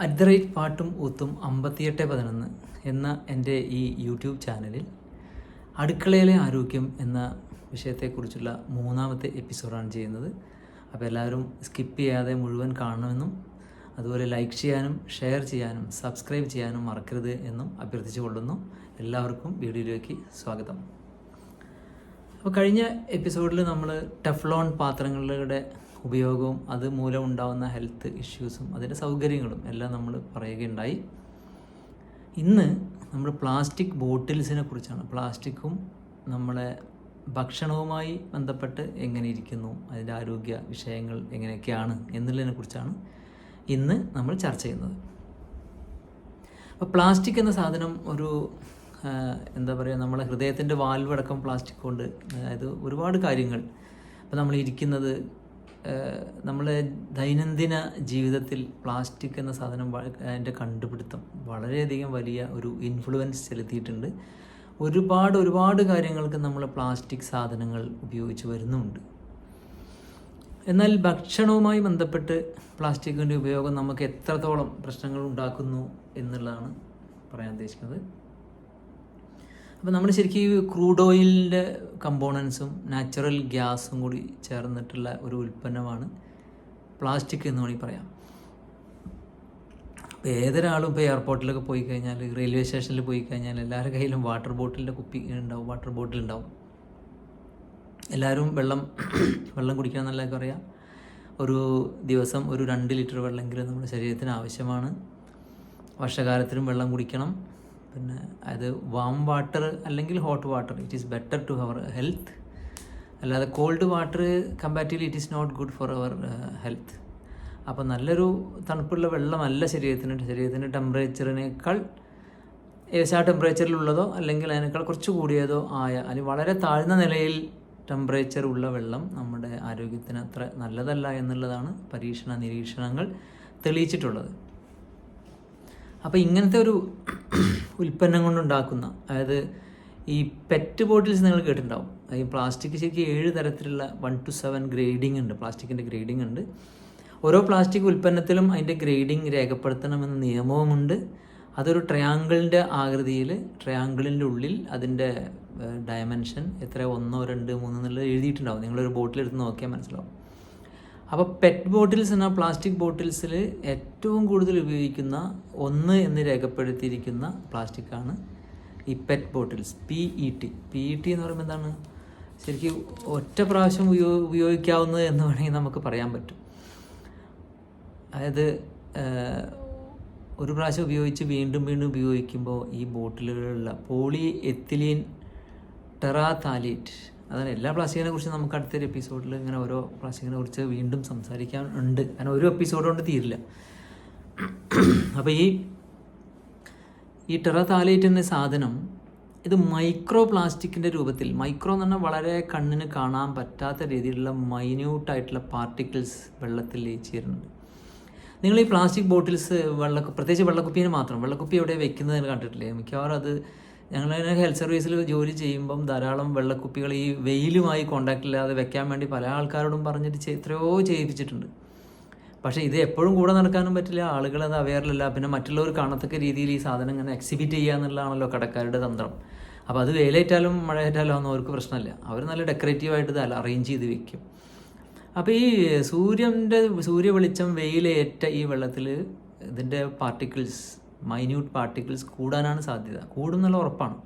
At the rate പാട്ടും ഊത്തും അമ്പത്തിയെട്ട് പതിനൊന്ന് എന്ന എന്റെ ഈ യൂട്യൂബ് ചാനലിൽ അടുക്കളയിലെ ആരോഗ്യം എന്ന വിഷയത്തെക്കുറിച്ചുള്ള മൂന്നാമത്തെ എപ്പിസോഡാണ് ചെയ്യുന്നത്. അപ്പോൾ എല്ലാവരും സ്കിപ്പ് ചെയ്യാതെ മുഴുവൻ കാണണമെന്നും അതുപോലെ ലൈക്ക് ചെയ്യാനും ഷെയർ ചെയ്യാനും സബ്സ്ക്രൈബ് ചെയ്യാനും മറക്കരുത് എന്നും അഭ്യർത്ഥിച്ചു കൊള്ളുന്നു. എല്ലാവർക്കും വീഡിയോയിലേക്ക് സ്വാഗതം. അപ്പോൾ കഴിഞ്ഞ എപ്പിസോഡിൽ നമ്മൾ ടെഫ്ലോൺ പാത്രങ്ങളുടെ ഉപയോഗവും അത് മൂലം ഉണ്ടാകുന്ന ഹെൽത്ത് ഇഷ്യൂസും അതിന്റെ സൗകര്യങ്ങളും എല്ലാം നമ്മൾ പറയുകയുണ്ടായി. ഇന്ന് നമ്മൾ പ്ലാസ്റ്റിക് ബോട്ടിൽസിനെ കുറിച്ചാണ്. പ്ലാസ്റ്റിക്കും നമ്മളെ ഭക്ഷണവുമായി ബന്ധപ്പെട്ട് എങ്ങനെ ഇരിക്കുന്നു അതിന്റെ ആരോഗ്യ വിഷയങ്ങൾ എങ്ങനെയൊക്കെയാണ് എന്നുള്ളതിനെ കുറിച്ചാണ് ഇന്ന് നമ്മൾ ചർച്ച ചെയ്യുന്നത്. അപ്പോൾ പ്ലാസ്റ്റിക് എന്ന സാധനം ഒരു എന്താ പറയുക നമ്മളെ ഹൃദയത്തിന്റെ വാൽവടക്കം പ്ലാസ്റ്റിക് കൊണ്ട് അതായത് ഒരുപാട് കാര്യങ്ങൾ. ഇപ്പോൾ നമ്മൾ ഇരിക്കുന്നത് നമ്മളെ ദൈനംദിന ജീവിതത്തിൽ പ്ലാസ്റ്റിക് എന്ന സാധനം അതിന്റെ കണ്ടുപിടുത്തം വളരെയധികം വലിയ ഒരു ഇൻഫ്ലുവൻസ് ചെലുത്തിയിട്ടുണ്ട്. ഒരുപാട് ഒരുപാട് കാര്യങ്ങൾക്ക് നമ്മൾ പ്ലാസ്റ്റിക് സാധനങ്ങൾ ഉപയോഗിച്ച് വരുന്നുമുണ്ട് എന്നാൽ ഭക്ഷണവുമായി ബന്ധപ്പെട്ട് പ്ലാസ്റ്റിക്കിന്റെ ഉപയോഗം നമുക്ക് എത്രത്തോളം പ്രശ്നങ്ങൾ ഉണ്ടാക്കുന്നു എന്നുള്ളതാണ് പറയാൻ ഉദ്ദേശിക്കുന്നത്. അപ്പോൾ നമ്മൾ ശരിക്കും ഈ ക്രൂഡ് ഓയിലിന്റെ കമ്പോണൻസും നാച്ചുറൽ ഗ്യാസും കൂടി ചേർന്നിട്ടുള്ള ഒരു ഉൽപ്പന്നമാണ് പ്ലാസ്റ്റിക് എന്ന് വേണമെങ്കിൽ പറയാം. അപ്പോൾ ഏതൊരാളും ഇപ്പോൾ എയർപോർട്ടിലൊക്കെ പോയി കഴിഞ്ഞാൽ റെയിൽവേ സ്റ്റേഷനിൽ പോയി കഴിഞ്ഞാൽ എല്ലാവരുടെ കയ്യിലും വാട്ടർ ബോട്ടിലിന്റെ കുപ്പി ഉണ്ടാവും വാട്ടർ ബോട്ടിൽ ഉണ്ടാവും. എല്ലാവരും വെള്ളം വെള്ളം കുടിക്കണം എന്നല്ല അറിയാം ഒരു ദിവസം ഒരു രണ്ട് ലിറ്റർ വെള്ളമെങ്കിലും നമ്മുടെ ശരീരത്തിന് ആവശ്യമാണ്. വർഷകാലത്തിലും വെള്ളം കുടിക്കണം. പിന്നെ അത് വാം വാട്ടർ അല്ലെങ്കിൽ hot water it is better to our health അല്ലാതെ cold water comparatively it is not good for our health അപ്പോൾ നല്ലൊരു തണുപ്പുള്ള വെള്ളമല്ല ശരീരത്തിന്. ശരീരത്തിന്റെ ടെമ്പറേച്ചറിനേക്കാൾ ആ ടെമ്പറേച്ചറിലുള്ളതോ അല്ലെങ്കിൽ അതിനേക്കാൾ കുറച്ച് കൂടിയതോ ആയ അല്ലെങ്കിൽ വളരെ താഴ്ന്ന നിലയിൽ ടെമ്പറേച്ചർ ഉള്ള വെള്ളം നമ്മുടെ ആരോഗ്യത്തിന് അത്ര നല്ലതല്ല എന്നുള്ളതാണ് പരീക്ഷണ നിരീക്ഷണങ്ങൾ തെളിയിച്ചിട്ടുള്ളത്. അപ്പോൾ ഇങ്ങനത്തെ ഒരു ഉൽപ്പന്നം കൊണ്ടുണ്ടാക്കുന്ന അതായത് ഈ പെറ്റ് ബോട്ടിൽസ് നിങ്ങൾ കേട്ടിട്ടുണ്ടാവും. ഈ പ്ലാസ്റ്റിക് ശരിക്കും ഏഴ് തരത്തിലുള്ള വൺ ടു സെവൻ ഗ്രേഡിംഗ് ഉണ്ട്. പ്ലാസ്റ്റിക്കിന്റെ ഗ്രേഡിംഗ് ഉണ്ട്. ഓരോ പ്ലാസ്റ്റിക് ഉൽപ്പന്നത്തിലും അതിന്റെ ഗ്രേഡിംഗ് രേഖപ്പെടുത്തണമെന്ന നിയമവുമുണ്ട്. അതൊരു ട്രയാങ്കിളിന്റെ ആകൃതിയിൽ ട്രയാങ്കിളിന്റെ ഉള്ളിൽ അതിന്റെ ഡയമെൻഷൻ എത്ര ഒന്നോ രണ്ട് മൂന്നോ എന്നുള്ളത് എഴുതിയിട്ടുണ്ടാവും. നിങ്ങളൊരു ബോട്ടിൽ എടുത്ത് നോക്കിയാൽ മനസ്സിലാവും. അപ്പോൾ പെറ്റ് ബോട്ടിൽസ് എന്ന പ്ലാസ്റ്റിക് ബോട്ടിൽസിൽ ഏറ്റവും കൂടുതൽ ഉപയോഗിക്കുന്ന ഒന്ന് എന്ന് രേഖപ്പെടുത്തിയിരിക്കുന്ന പ്ലാസ്റ്റിക്കാണ് ഈ PET bottles P E T P E T എന്ന് പറയുമ്പോൾ എന്താണ്? ശരിക്കും ഒറ്റ പ്രാവശ്യം ഉപയോ ഉപയോഗിക്കാവുന്നത് എന്ന് വേണമെങ്കിൽ നമുക്ക് പറയാൻ പറ്റും. അതായത് ഒരു പ്രാവശ്യം ഉപയോഗിച്ച് വീണ്ടും വീണ്ടും ഉപയോഗിക്കുമ്പോൾ ഈ ബോട്ടിലുകളിലുള്ള പോളി എത്തിലീൻ ടെറാതാലിറ്റ് അതാണ് എല്ലാ പ്ലാസ്റ്റിക്കിനെ കുറിച്ച് നമുക്ക് അടുത്തൊരു എപ്പിസോഡിൽ ഇങ്ങനെ ഓരോ പ്ലാസ്റ്റിക്കിനെ കുറിച്ച് വീണ്ടും സംസാരിക്കാൻ ഉണ്ട്. കാരണം ഒരു എപ്പിസോഡ് കൊണ്ട് തീരില്ല. അപ്പോൾ ഈ ഈ ടെറതാലേറ്റ് എന്ന സാധനം ഇത് മൈക്രോ പ്ലാസ്റ്റിക്കിന്റെ രൂപത്തിൽ മൈക്രോ എന്ന് പറഞ്ഞാൽ വളരെ കണ്ണിന് കാണാൻ പറ്റാത്ത രീതിയിലുള്ള മൈന്യൂട്ടായിട്ടുള്ള പാർട്ടിക്കിൾസ് വെള്ളത്തിൽ ലയിച്ചിരുന്നുണ്ട്. നിങ്ങൾ ഈ പ്ലാസ്റ്റിക് ബോട്ടിൽസ് വെള്ള പ്രത്യേകിച്ച് വെള്ളക്കുപ്പിന് മാത്രം വെള്ളക്കുപ്പി എവിടെ വെക്കുന്നത് കണ്ടിട്ടില്ലേ? മിക്കവാറും അത് ഞങ്ങൾ ഹെൽത്ത് സർവീസിൽ ജോലി ചെയ്യുമ്പം ധാരാളം വെള്ളക്കുപ്പികൾ ഈ വെയിലുമായി കോണ്ടാക്ട് ഇല്ലാതെ വെക്കാൻ വേണ്ടി പല ആൾക്കാരോടും പറഞ്ഞിട്ട് എത്രയോ ചെയ്യിപ്പിച്ചിട്ടുണ്ട്. പക്ഷേ ഇത് എപ്പോഴും കൂടെ നടക്കാനും പറ്റില്ല. ആളുകൾ അത് അവെയറിലല്ല പിന്നെ മറ്റുള്ളവർ കാണത്തക്ക രീതിയിൽ ഈ സാധനം ഇങ്ങനെ എക്സിബിറ്റ് ചെയ്യുക എന്നുള്ളതാണല്ലോ കടക്കാരുടെ തന്ത്രം. അപ്പോൾ അത് വെയിലേറ്റാലും മഴയേറ്റാലും ഒന്നും അവർക്ക് പ്രശ്നമില്ല അവർ നല്ല ഡെക്കറേറ്റീവായിട്ട് ഇത് അറേഞ്ച് ചെയ്ത് വെക്കും. അപ്പോൾ ഈ സൂര്യന്റെ സൂര്യ വെളിച്ചം വെയിലേറ്റ ഈ വെള്ളത്തിൽ ഇതിന്റെ പാർട്ടിക്കിൾസ് മൈന്യൂട്ട് പാർട്ടിക്കിൾസ് കൂടാനാണ് സാധ്യത. കൂടും എന്നുള്ള ഉറപ്പാണ്.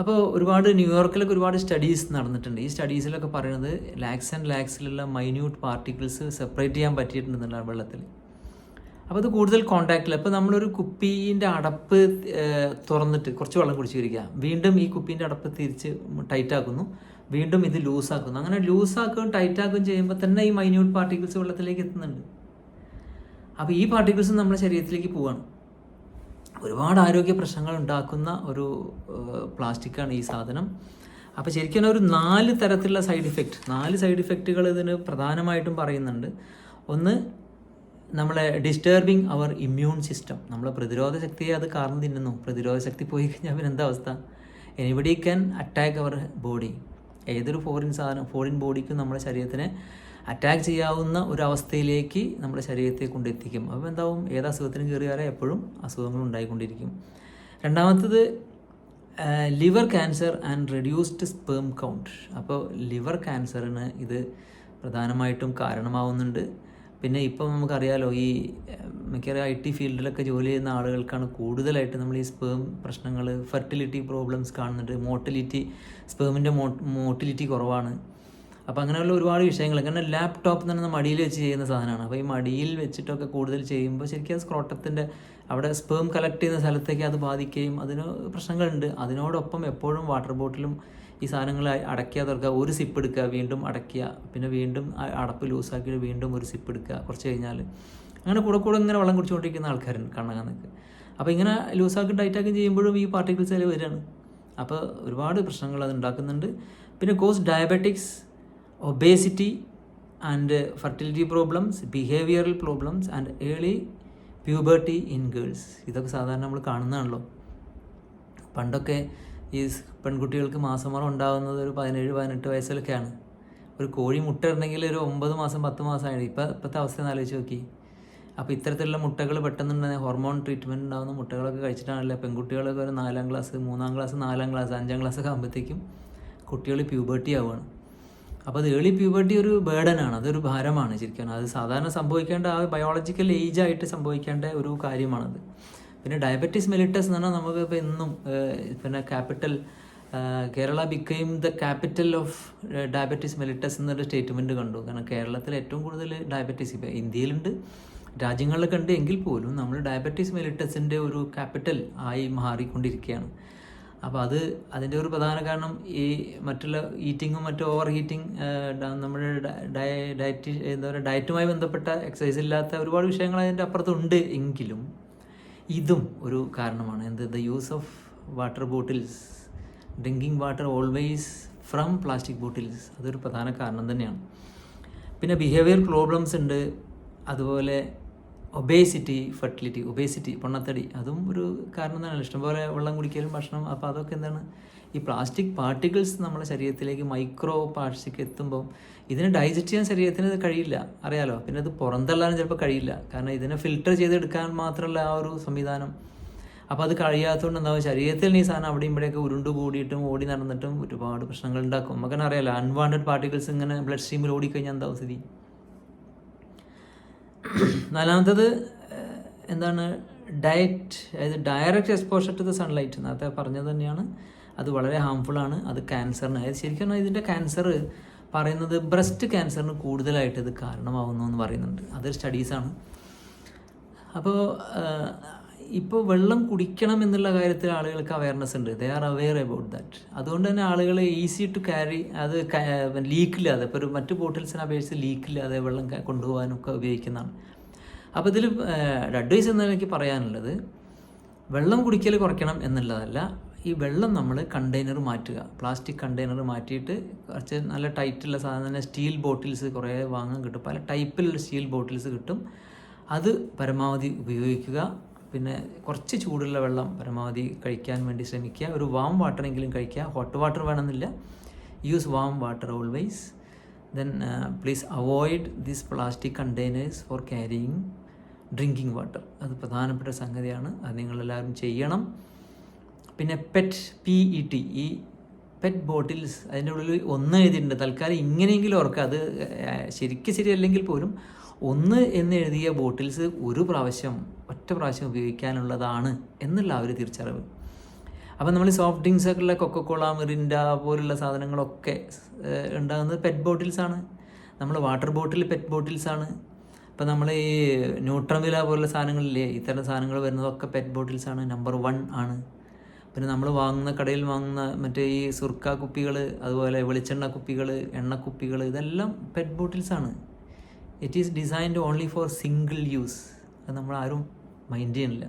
അപ്പോൾ ഒരുപാട് ന്യൂയോർക്കിലൊക്കെ ഒരുപാട് സ്റ്റഡീസ് നടന്നിട്ടുണ്ട്. ഈ സ്റ്റഡീസിലൊക്കെ പറയുന്നത് ലാക്സ് ആൻഡ് ലാക്സിലുള്ള മൈന്യൂട്ട് പാർട്ടിക്കിൾസ് സെപ്പറേറ്റ് ചെയ്യാൻ പറ്റിയിട്ടുണ്ടെന്നുള്ള വെള്ളത്തിൽ. അപ്പോൾ അത് കൂടുതൽ കോണ്ടാക്റ്റിൽ അപ്പോൾ നമ്മളൊരു കുപ്പീന്റെ അടപ്പ് തുറന്നിട്ട് കുറച്ച് വെള്ളം കുടിച്ചിരിക്കുക വീണ്ടും ഈ കുപ്പീന്റെ അടപ്പ് തിരിച്ച് ടൈറ്റാക്കുന്നു വീണ്ടും ഇത് ലൂസാക്കുന്നു അങ്ങനെ ലൂസാക്കുകയും ടൈറ്റാക്കുകയും ചെയ്യുമ്പോൾ തന്നെ ഈ മൈന്യൂട്ട് പാർട്ടിക്കിൾസ് വെള്ളത്തിലേക്ക് എത്തുന്നുണ്ട്. അപ്പോൾ ഈ പാർട്ടിക്കിൾസ് നമ്മുടെ ശരീരത്തിലേക്ക് പോവാണ്. ഒരുപാട് ആരോഗ്യ പ്രശ്നങ്ങൾ ഉണ്ടാക്കുന്ന ഒരു പ്ലാസ്റ്റിക്കാണ് ഈ സാധനം. അപ്പോൾ ശരിക്കും ഒരു നാല് തരത്തിലുള്ള സൈഡ് ഇഫക്റ്റ് നാല് സൈഡ് ഇഫക്റ്റുകൾ ഇതിന് പ്രധാനമായിട്ടും പറയുന്നുണ്ട്. ഒന്ന് നമ്മളെ ഡിസ്റ്റർബിങ് അവർ ഇമ്മ്യൂൺ സിസ്റ്റം നമ്മളെ പ്രതിരോധ ശക്തിയെ അത് കാരണം തിന്നുന്നു. പ്രതിരോധ ശക്തി പോയി കഴിഞ്ഞാൽ പിന്നെ എന്താ അവസ്ഥ? Anybody can attack our body ഏതൊരു ഫോറിൻ സാധനം ഫോറിൻ ബോഡിക്കും നമ്മുടെ ശരീരത്തിനെ അറ്റാക്ക് ചെയ്യാവുന്ന ഒരു അവസ്ഥയിലേക്ക് നമ്മുടെ ശരീരത്തെ കൊണ്ടെത്തിക്കും. അപ്പോൾ എന്താവും? ഏത് അസുഖത്തിനും കയറിയാലേ എപ്പോഴും അസുഖങ്ങൾ ഉണ്ടായിക്കൊണ്ടിരിക്കും. രണ്ടാമത്തത് liver cancer and reduced sperm count. അപ്പോൾ ലിവർ ക്യാൻസറിന് ഇത് പ്രധാനമായിട്ടും കാരണമാവുന്നുണ്ട്. പിന്നെ ഇപ്പം നമുക്കറിയാലോ ഈ മിക്കവാറും ഐ ടി ഫീൽഡിലൊക്കെ ജോലി ചെയ്യുന്ന ആളുകൾക്കാണ് കൂടുതലായിട്ട് നമ്മൾ ഈ സ്പേം പ്രശ്നങ്ങൾ ഫെർട്ടിലിറ്റി പ്രോബ്ലംസ് കാണുന്നുണ്ട്. മോട്ടിലിറ്റി സ്പേമിന്റെ മോട്ടിലിറ്റി കുറവാണ്. അപ്പോൾ അങ്ങനെയുള്ള ഒരുപാട് വിഷയങ്ങൾ. കാരണം ലാപ്ടോപ്പ് എന്ന് പറയുന്നത് മടിയിൽ വെച്ച് ചെയ്യുന്ന സാധനമാണ്. അപ്പോൾ ഈ മടിയിൽ വെച്ചിട്ടൊക്കെ കൂടുതൽ ചെയ്യുമ്പോൾ ശരിക്കും സ്ക്രോട്ടത്തിന്റെ അവിടെ സ്പേം കളക്ട് ചെയ്യുന്ന സ്ഥലത്തേക്ക് അത് ബാധിക്കുകയും അതിന് പ്രശ്നങ്ങളുണ്ട്. അതിനോടൊപ്പം എപ്പോഴും വാട്ടർ ബോട്ടിലും ഈ സാധനങ്ങൾ അടയ്ക്കുക തുറക്കുക ഒരു സിപ്പ് എടുക്കുക വീണ്ടും അടയ്ക്കുക പിന്നെ വീണ്ടും അടപ്പ് ലൂസാക്കിയിട്ട് വീണ്ടും ഒരു സിപ്പ് എടുക്കുക കുറച്ച് കഴിഞ്ഞാൽ അങ്ങനെ കൂടെ കൂടെ ഇങ്ങനെ വെള്ളം കുടിച്ചുകൊണ്ടിരിക്കുന്ന ആൾക്കാരുണ്ട് കണ്ണകാന്നൊക്കെ. അപ്പോൾ ഇങ്ങനെ ലൂസാക്കി ടൈറ്റാക്കി ചെയ്യുമ്പോഴും ഈ പാർട്ടിക്കിൾസ് അതിൽ വരികയാണ് അപ്പോൾ ഒരുപാട് പ്രശ്നങ്ങൾ അത് ഉണ്ടാക്കുന്നുണ്ട്. പിന്നെ cause diabetics obesity and fertility problems behavioural problems and early puberty in girls ഇതൊക്കെ സാധാരണ നമ്മൾ കാണുന്നതാണല്ലോ. പണ്ടൊക്കെ ഈ പെൺകുട്ടികൾക്ക് മാസമുറ ഉണ്ടാകുന്നത് ഒരു പതിനേഴ് പതിനെട്ട് വയസ്സിലൊക്കെയാണ് ഒരു കോഴി മുട്ട ഇടണമെങ്കിൽ ഒരു ഒമ്പത് മാസം പത്ത് മാസമാണ് ഇപ്പം ഇപ്പോഴത്തെ അവസ്ഥ ഒന്ന് ആലോചിച്ച് നോക്കി. അപ്പോൾ ഇത്തരത്തിലുള്ള മുട്ടകൾ പെട്ടെന്ന് ഹോർമോൺ ട്രീറ്റ്മെന്റ് ഉണ്ടാകുന്ന മുട്ടകളൊക്കെ കഴിച്ചിട്ടാണല്ലോ പെൺകുട്ടികളൊക്കെ ഒരു നാലാം ക്ലാസ് മൂന്നാം ക്ലാസ് നാലാം ക്ലാസ് അഞ്ചാം ക്ലാസ് ഒക്കെ ആകുമ്പോഴത്തേക്കും കുട്ടികൾ പ്യൂബർട്ടി ആവുകയാണ് അപ്പോൾ അത് ഏർലി പ്യൂബർട്ടി ഒരു ബേഡനാണ് അതൊരു ഭാരമാണ് ശരിക്കും. അത് സാധാരണ സംഭവിക്കേണ്ട ആ ബയോളജിക്കൽ ഏജ് ആയിട്ട് സംഭവിക്കേണ്ട ഒരു കാര്യമാണത്. പിന്നെ ഡയബറ്റീസ് മെലിറ്റസ് എന്ന് പറഞ്ഞാൽ നമുക്ക് ഇപ്പോൾ ഇന്നും പിന്നെ capital Kerala became the capital of diabetes mellitus എന്നൊരു സ്റ്റേറ്റ്മെന്റ് കണ്ടു. കാരണം കേരളത്തിൽ ഏറ്റവും കൂടുതൽ ഡയബറ്റീസ് ഇപ്പോൾ ഇന്ത്യയിലുണ്ട് രാജ്യങ്ങളിലൊക്കെ ഉണ്ട്. എങ്കിൽ പോലും നമ്മൾ ഡയബറ്റീസ് മെലിറ്റസിന്റെ ഒരു ക്യാപിറ്റൽ ആയി മാറിക്കൊണ്ടിരിക്കുകയാണ്. അപ്പോൾ അത് അതിന്റെ ഒരു പ്രധാന കാരണം ഈ മറ്റുള്ള ഈറ്റിങ്ങും മറ്റു ഓവർ ഹീറ്റിംഗ് നമ്മുടെ ഡയറ്റ് എന്താ പറയുക ഡയറ്റുമായി ബന്ധപ്പെട്ട എക്സസൈസ് ഇല്ലാത്ത ഒരുപാട് വിഷയങ്ങൾ അതിന്റെ അപ്പുറത്തുണ്ട് എങ്കിലും ഇതും ഒരു കാരണമാണ്. എന്ത് the use of water bottles drinking water always from plastic bottles അതൊരു പ്രധാന കാരണം തന്നെയാണ്. പിന്നെ ബിഹേവിയർ പ്രോബ്ലംസ് ഉണ്ട്. അതുപോലെ ഒബേസിറ്റി ഫെർട്ടിലിറ്റി ഒബേസിറ്റി പൊണ്ണത്തടി അതും ഒരു കാരണം തന്നെയാണ്. ഇഷ്ടംപോലെ വെള്ളം കുടിക്കലും ഭക്ഷണം അപ്പോൾ അതൊക്കെ എന്താണ്? ഈ പ്ലാസ്റ്റിക് പാർട്ടിക്കിൾസ് നമ്മുടെ ശരീരത്തിലേക്ക് മൈക്രോ പാർട്ടിക്ക് എത്തുമ്പോൾ ഇതിനെ ഡൈജസ്റ്റ് ചെയ്യാൻ ശരീരത്തിന് ഇത് കഴിയില്ല. അറിയാലോ? പിന്നെ അത് പുറന്തള്ളാനും ചിലപ്പോൾ കഴിയില്ല. കാരണം ഇതിനെ ഫിൽട്ടർ ചെയ്തെടുക്കാൻ മാത്രമല്ല ആ ഒരു സംവിധാനം. അപ്പോൾ അത് കഴിയാത്തതുകൊണ്ട് എന്താവും? ശരീരത്തിൽ ഈ സാധനം അവിടെയും ഇവിടെയൊക്കെ ഉരുണ്ട് കൂടിയിട്ടും ഓടി നടന്നിട്ടും ഒരുപാട് പ്രശ്നങ്ങൾ ഉണ്ടാക്കും. നമുക്കെന്നെ അറിയാലോ? അൺവാണ്ടഡ് പാർട്ടിക്കിൾസ് ഇങ്ങനെ ബ്ലഡ് സ്ട്രീമിൽ ഓടിക്കഴിഞ്ഞാൽ എന്താവും സ്ഥിതി? നാലാമത്തത് എന്താണ് ഡയറ്റ് അതായത് direct exposure to the sunlight നേരത്തെ പറഞ്ഞത് തന്നെയാണ്. അത് വളരെ ഹാംഫുൾ ആണ്. അത് ക്യാൻസറിന് അതായത് ശരിക്കും ഇതിന്റെ ക്യാൻസർ പറയുന്നത് ബ്രസ്റ്റ് ക്യാൻസറിന് കൂടുതലായിട്ട് ഇത് കാരണമാവുന്നു എന്ന് പറയുന്നുണ്ട്. അതൊരു സ്റ്റഡീസാണ് അപ്പോൾ ഇപ്പോൾ വെള്ളം കുടിക്കണം എന്നുള്ള കാര്യത്തിൽ ആളുകൾക്ക് അവയർനെസ് ഉണ്ട്. They are aware about that അതുകൊണ്ട് തന്നെ ആളുകൾ ഈസി ടു ക്യാരി അത് ലീക്കില്ലാതെ ഇപ്പോൾ ഒരു മറ്റു ബോട്ടിൽസിനെ അപേക്ഷിച്ച് ലീക്കില്ലാതെ വെള്ളം കൊണ്ടുപോകാനൊക്കെ ഉപയോഗിക്കുന്നതാണ്. അപ്പോൾ ഇതിൽ അഡ്വൈസ് എന്ന് എനിക്ക് പറയാനുള്ളത്. വെള്ളം കുടിക്കൽ കുറയ്ക്കണം എന്നുള്ളതല്ല ഈ വെള്ളം നമ്മൾ കണ്ടെയ്നർ മാറ്റുക. പ്ലാസ്റ്റിക് കണ്ടെയ്നർ മാറ്റിയിട്ട് കുറച്ച് നല്ല ടൈറ്റുള്ള സാധനം തന്നെ സ്റ്റീൽ ബോട്ടിൽസ് കുറേ വാങ്ങാൻ കിട്ടും. പല ടൈപ്പിലുള്ള സ്റ്റീൽ ബോട്ടിൽസ് കിട്ടും. അത് പരമാവധി ഉപയോഗിക്കുക. പിന്നെ കുറച്ച് ചൂടുള്ള വെള്ളം പരമാവധി കഴിക്കാൻ വേണ്ടി ശ്രമിക്കുക. ഒരു വാം വാട്ടറെങ്കിലും കഴിക്കുക. ഹോട്ട് വാട്ടർ വേണമെന്നില്ല. Use warm water always then please avoid these plastic containers for carrying drinking water അത് പ്രധാനപ്പെട്ട സംഗതിയാണ്. അത് നിങ്ങളെല്ലാവരും ചെയ്യണം. പിന്നെ പെറ്റ് പി ഇ ടി ഈ പെറ്റ് ബോട്ടിൽസ് അതിന്റെ ഉള്ളിൽ ഒന്ന് എഴുതിയിട്ടുണ്ട്. തൽക്കാലം ഇങ്ങനെയെങ്കിലും ഓർക്കുക. അത് ശരിക്കും ശരിയല്ലെങ്കിൽ പോലും ഒന്ന് എന്ന് എഴുതിയ ബോട്ടിൽസ് ഒരു പ്രാവശ്യം ഒറ്റ പ്രാവശ്യം ഉപയോഗിക്കാനുള്ളതാണ് എന്നുള്ള ആ ഒരു തിരിച്ചറിവ്. അപ്പം നമ്മൾ സോഫ്റ്റ് ഡ്രിങ്ക്സ് ഒക്കെ ഉള്ള കൊക്കക്കോള മിറിൻഡ പോലുള്ള സാധനങ്ങളൊക്കെ ഉണ്ടാകുന്നത് പെറ്റ് ബോട്ടിൽസാണ് നമ്മൾ വാട്ടർ ബോട്ടിൽ പെറ്റ് ബോട്ടിൽസാണ് ഇപ്പം നമ്മൾ ഈ ന്യൂട്രമില പോലുള്ള സാധനങ്ങളില്ലേ ഇത്തരം സാധനങ്ങൾ വരുന്നതൊക്കെ പെറ്റ് ബോട്ടിൽസാണ് നമ്പർ വൺ ആണ്. പിന്നെ നമ്മൾ വാങ്ങുന്ന കടയിൽ വാങ്ങുന്ന മറ്റേ ഈ സുർക്ക കുപ്പികൾ അതുപോലെ വെളിച്ചെണ്ണ കുപ്പികൾ എണ്ണക്കുപ്പികൾ ഇതെല്ലാം PET ബോട്ടിൽസാണ് it is designed only for single use അത് നമ്മൾ ആരും മൈൻഡ് ചെയ്യണില്ല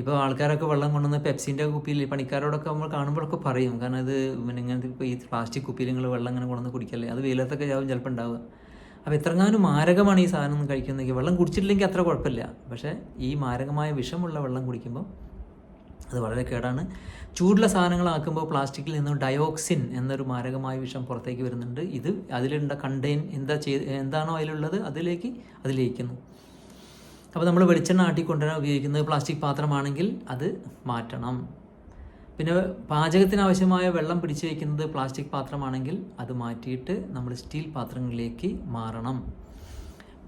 ഇപ്പോൾ ആൾക്കാരൊക്കെ വെള്ളം കൊണ്ടുവന്ന് പെപ്സിന്റെ കുപ്പിയിൽ പണിക്കാരോടൊക്കെ നമ്മൾ കാണുമ്പോഴൊക്കെ പറയും. കാരണം അത് പിന്നെ ഇങ്ങനത്തെ ഇപ്പോൾ ഈ പ്ലാസ്റ്റിക് കുപ്പിയിൽ നിങ്ങൾ വെള്ളം ഇങ്ങനെ കൊണ്ടുവന്ന് കുടിക്കല്ലേ? അത് വെയിലത്തൊക്കെ ആവും ചിലപ്പോൾ ഉണ്ടാവുക. അപ്പോൾ എത്രങ്ങാനും മാരകമാണ് ഈ സാധനം കഴിക്കുന്നതെങ്കിൽ വെള്ളം കുടിച്ചിട്ടില്ലെങ്കിൽ അത്ര കുഴപ്പമില്ല. പക്ഷേ ഈ മാരകമായ വിഷമുള്ള വെള്ളം കുടിക്കുമ്പോൾ അത് വളരെ കേടാണ്. ചൂടുള്ള സാധനങ്ങളാക്കുമ്പോൾ പ്ലാസ്റ്റിക്കിൽ നിന്നും ഡയോക്സിൻ എന്നൊരു മാരകമായ വിഷം പുറത്തേക്ക് വരുന്നുണ്ട്. ഇത് അതിലുണ്ട കണ്ടെയ്ൻ എന്താ ചെയ്ത് എന്താണോ അതിലുള്ളത് അതിലേക്ക് അത് ലയിക്കുന്നു. അപ്പോൾ നമ്മൾ വെളിച്ചെണ്ണ ആട്ടിക്കൊണ്ടുവരാൻ ഉപയോഗിക്കുന്നത് പ്ലാസ്റ്റിക് പാത്രമാണെങ്കിൽ അത് മാറ്റണം. പിന്നെ പാചകത്തിന് ആവശ്യമായ വെള്ളം പിടിച്ചു വയ്ക്കുന്നത് പ്ലാസ്റ്റിക് പാത്രമാണെങ്കിൽ അത് മാറ്റിയിട്ട് നമ്മൾ സ്റ്റീൽ പാത്രങ്ങളിലേക്ക് മാറണം.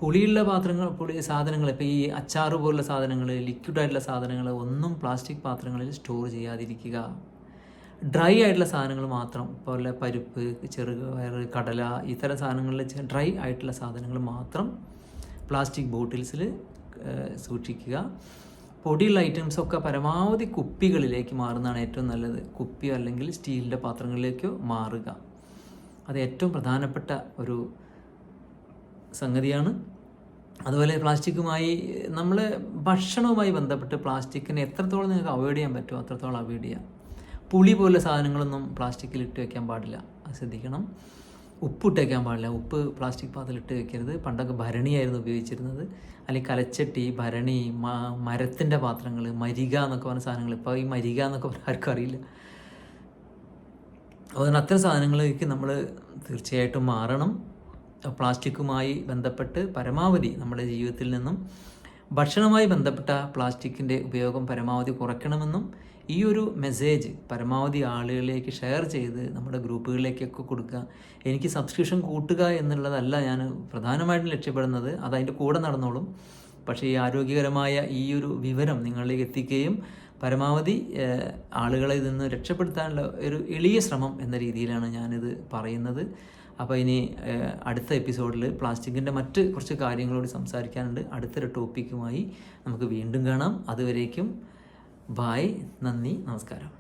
പുളിയുള്ള പാത്രങ്ങൾ പുളി സാധനങ്ങൾ ഇപ്പോൾ ഈ അച്ചാറ് പോലുള്ള സാധനങ്ങൾ ലിക്വിഡായിട്ടുള്ള സാധനങ്ങൾ ഒന്നും പ്ലാസ്റ്റിക് പാത്രങ്ങളിൽ സ്റ്റോർ ചെയ്യാതിരിക്കുക. ഡ്രൈ ആയിട്ടുള്ള സാധനങ്ങൾ മാത്രം പോലെ പരിപ്പ് ചെറുപയർ കടല ഇത്തരം സാധനങ്ങളിൽ ഡ്രൈ ആയിട്ടുള്ള സാധനങ്ങൾ മാത്രം പ്ലാസ്റ്റിക് ബോട്ടിൽസിൽ സൂക്ഷിക്കുക. പൊടിയുള്ള ഐറ്റംസൊക്കെ പരമാവധി കുപ്പികളിലേക്ക് മാറുന്നതാണ് ഏറ്റവും നല്ലത്. കുപ്പിയോ അല്ലെങ്കിൽ സ്റ്റീലിന്റെ പാത്രങ്ങളിലേക്കോ മാറുക. അത് ഏറ്റവും പ്രധാനപ്പെട്ട ഒരു സംഗതിയാണ്. അതുപോലെ പ്ലാസ്റ്റിക്കുമായി നമ്മൾ ഭക്ഷണവുമായി ബന്ധപ്പെട്ട് പ്ലാസ്റ്റിക്കിനെ എത്രത്തോളം നിങ്ങൾക്ക് അവോയ്ഡ് ചെയ്യാൻ പറ്റുമോ അത്രത്തോളം അവോയ്ഡ് ചെയ്യാം. പുളി പോലുള്ള സാധനങ്ങളൊന്നും പ്ലാസ്റ്റിക്കിൽ ഇട്ട് വയ്ക്കാൻ പാടില്ല. അത് ശ്രദ്ധിക്കണം. ഉപ്പ് ഇട്ട് വയ്ക്കാൻ പാടില്ല. ഉപ്പ് പ്ലാസ്റ്റിക് പാത്രത്തിൽ ഇട്ട് വയ്ക്കരുത് പണ്ടൊക്കെ ഭരണിയായിരുന്നു ഉപയോഗിച്ചിരുന്നത്. അല്ലെങ്കിൽ കലച്ചട്ടി ഭരണി മരത്തിന്റെ പാത്രങ്ങൾ മരിക എന്നൊക്കെ പറഞ്ഞ സാധനങ്ങൾ ഇപ്പോൾ ഈ മരിക എന്നൊക്കെ പറഞ്ഞാൽ ആർക്കും അറിയില്ല. അതുകൊണ്ട് അത്തരം സാധനങ്ങളിലേക്ക് നമ്മൾ തീർച്ചയായിട്ടും മാറണം. പ്ലാസ്റ്റിക്കുമായി ബന്ധപ്പെട്ട് പരമാവധി നമ്മുടെ ജീവിതത്തിൽ നിന്നും ഭക്ഷണവുമായി ബന്ധപ്പെട്ട പ്ലാസ്റ്റിക്കിന്റെ ഉപയോഗം പരമാവധി കുറയ്ക്കണമെന്നും ഈ ഒരു മെസ്സേജ് പരമാവധി ആളുകളിലേക്ക് ഷെയർ ചെയ്ത് നമ്മുടെ ഗ്രൂപ്പുകളിലേക്കൊക്കെ കൊടുക്കുക. എനിക്ക് സബ്സ്ക്രിപ്ഷൻ കൂട്ടുക എന്നുള്ളതല്ല ഞാൻ പ്രധാനമായിട്ടും ലക്ഷ്യപ്പെടുന്നത്. അത് അതിന്റെ കൂടെ നടന്നോളും. പക്ഷേ ഈ ആരോഗ്യകരമായ ഈ ഒരു വിവരം നിങ്ങളിലേക്ക് എത്തിക്കുകയും പരമാവധി ആളുകളെ ഇതിൽ നിന്ന് രക്ഷപ്പെടുത്താനുള്ള ഒരു എളിയ ശ്രമം എന്ന രീതിയിലാണ് ഞാനിത് പറയുന്നത്. അപ്പോൾ ഇനി അടുത്ത എപ്പിസോഡിൽ പ്ലാസ്റ്റിക്കിന്റെ മറ്റ് കുറച്ച് കാര്യങ്ങളോട് സംസാരിക്കാനുണ്ട്. അടുത്തൊരു ടോപ്പിക്കുമായി നമുക്ക് വീണ്ടും കാണാം. അതുവരേക്കും ബായ് നന്ദി നമസ്കാരം.